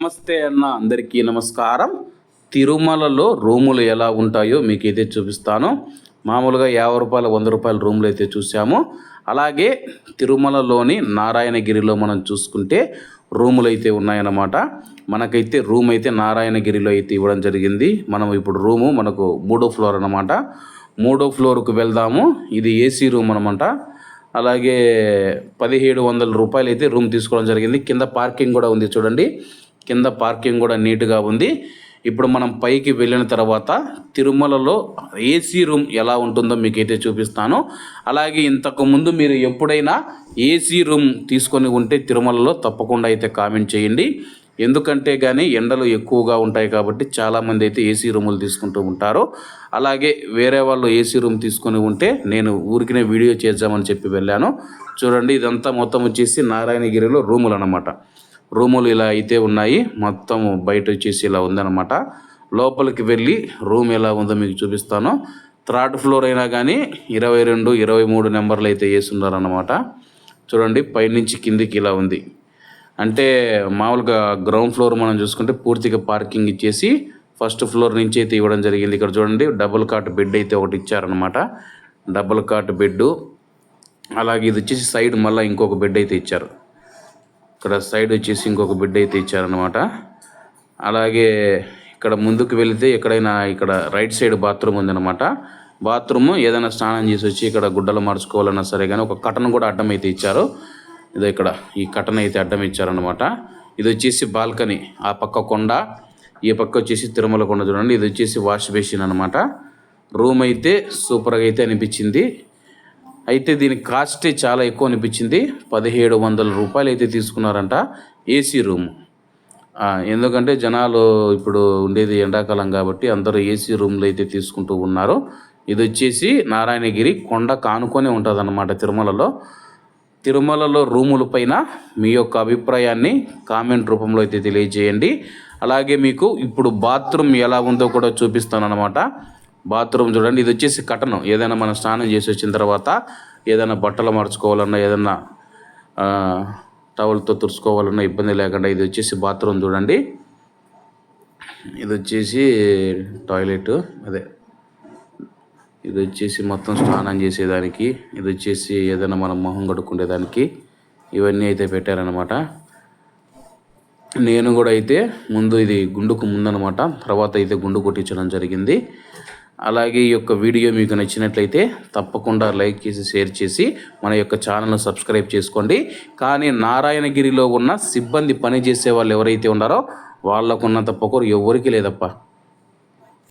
నమస్తే అన్న అందరికీ నమస్కారం. తిరుమలలో రూములు ఎలా ఉంటాయో మీకైతే చూపిస్తాను. మామూలుగా యాభై రూపాయల వంద రూపాయల రూములు అయితే చూసాము అలాగే తిరుమలలోని నారాయణగిరిలో మనం చూసుకుంటే రూములు అయితే ఉన్నాయన్నమాట. మనకైతే రూమ్ అయితే నారాయణగిరిలో అయితే ఇవ్వడం జరిగింది. మనం ఇప్పుడు రూము మనకు మూడో ఫ్లోర్ అనమాట మూడో ఫ్లోర్కు వెళ్దాము. ఇది ఏసీ రూమ్ అనమాట అలాగే పదిహేడు వందల రూపాయలు అయితే రూమ్ తీసుకోవడం జరిగింది. కింద పార్కింగ్ కూడా ఉంది చూడండి. కింద పార్కింగ్ కూడా నీట్గా ఉంది. ఇప్పుడు మనం పైకి వెళ్ళిన తర్వాత తిరుమలలో ఏసీ రూమ్ ఎలా ఉంటుందో మీకైతే చూపిస్తాను. అలాగే ఇంతకు ముందు మీరు ఎప్పుడైనా ఏసీ రూమ్ తీసుకొని ఉంటే తిరుమలలో తప్పకుండా అయితే కామెంట్ చేయండి. ఎందుకంటే కానీ ఎండలు ఎక్కువగా ఉంటాయి కాబట్టి చాలామంది అయితే ఏసీ రూములు తీసుకుంటూ ఉంటారు. అలాగే వేరే వాళ్ళు ఏసీ రూమ్ తీసుకొని ఉంటే నేను ఊరికినే వీడియో చేద్దామని చెప్పి వెళ్ళాను. చూడండి ఇదంతా మొత్తం వచ్చేసి నారాయణగిరిలో రూములు అనమాట రూములు ఇలా అయితే ఉన్నాయి. మొత్తం బయట వచ్చేసి ఇలా ఉందన్నమాట. లోపలికి వెళ్ళి రూమ్ ఎలా ఉందో మీకు చూపిస్తాను. థర్డ్ ఫ్లోర్ అయినా కానీ ఇరవై రెండు ఇరవై మూడు నెంబర్లు అయితే వేసున్నారన్నమాట. చూడండి పైనుంచి కిందికి ఇలా ఉంది. అంటే మామూలుగా గ్రౌండ్ ఫ్లోర్ మనం చూసుకుంటే పూర్తిగా పార్కింగ్ ఇచ్చేసి ఫస్ట్ ఫ్లోర్ నుంచి అయితే ఇవ్వడం జరిగింది. ఇక్కడ చూడండి డబుల్ కాట్ బెడ్ అయితే ఒకటి ఇచ్చారనమాట డబుల్ కాట్ బెడ్ అలాగే ఇది వచ్చేసి సైడ్ మళ్ళీ ఇంకొక బెడ్ అయితే ఇచ్చారు. ఇక్కడ సైడ్ వచ్చేసి ఇంకొక బిడ్డ అయితే ఇచ్చారనమాట అలాగే ఇక్కడ ముందుకు వెళితే ఎక్కడైనా ఇక్కడ రైట్ సైడ్ బాత్రూమ్ ఉందన్నమాట. బాత్రూమ్ ఏదైనా స్నానం చేసి వచ్చి ఇక్కడ గుడ్డలు మార్చుకోవాలన్నా సరే కానీ ఒక కటన్ కూడా అడ్డం అయితే ఇచ్చారు. ఇదో ఇక్కడ ఈ కటన్ అయితే అడ్డం ఇచ్చారనమాట ఇది వచ్చేసి బాల్కనీ ఆ పక్క కొండ ఈ పక్క వచ్చేసి తిరుమల కొండ చూడండి. ఇది వచ్చేసి వాష్ బేసిన్ అనమాట రూమ్ అయితే సూపర్గా అయితే అనిపించింది. అయితే దీని కాస్టే చాలా ఎక్కువ అనిపించింది. పదిహేడు వందల రూపాయలు అయితే తీసుకున్నారంట ఏసీ రూమ్. ఎందుకంటే జనాలు ఇప్పుడు ఉండేది ఎండాకాలం కాబట్టి అందరూ ఏసీ రూమ్లు అయితే తీసుకుంటూ ఉన్నారు. ఇది వచ్చేసి నారాయణగిరి కొండ కానుకొని ఉంటుంది అన్నమాట తిరుమలలో. తిరుమలలో రూముల పైన మీ యొక్క అభిప్రాయాన్ని కామెంట్ రూపంలో అయితే తెలియజేయండి. అలాగే మీకు ఇప్పుడు బాత్రూమ్ ఎలా ఉందో కూడా చూపిస్తాను అనమాట బాత్రూమ్ చూడండి. ఇది వచ్చేసి కటనం. ఏదైనా మనం స్నానం చేసి వచ్చిన తర్వాత ఏదైనా బట్టలు మార్చుకోవాలన్నా ఏదైనా టవల్తో తుడుచుకోవాలన్నా ఇబ్బంది లేకుండా ఇది వచ్చేసి బాత్రూమ్ చూడండి. ఇది వచ్చేసి టాయిలెట్. అదే. ఇది వచ్చేసి మొత్తం స్నానం చేసేదానికి ఇది వచ్చేసి ఏదైనా మనం మొహం కడుక్కునేదానికి ఇవన్నీ అయితే పెట్టారనమాట నేను కూడా అయితే ముందు ఇది గుండుకు ముందనమాట తర్వాత అయితే గుండు కొట్టించడం జరిగింది. అలాగే ఈ యొక్క వీడియో మీకు నచ్చినట్లయితే తప్పకుండా లైక్ చేసి షేర్ చేసి మన యొక్క ఛానల్ను సబ్స్క్రైబ్ చేసుకోండి. కానీ నారాయణగిరిలో ఉన్న సిబ్బంది పని చేసే వాళ్ళు ఎవరైతే ఉన్నారో వాళ్ళకున్నంత పొగరు ఎవరికీ లేదప్ప.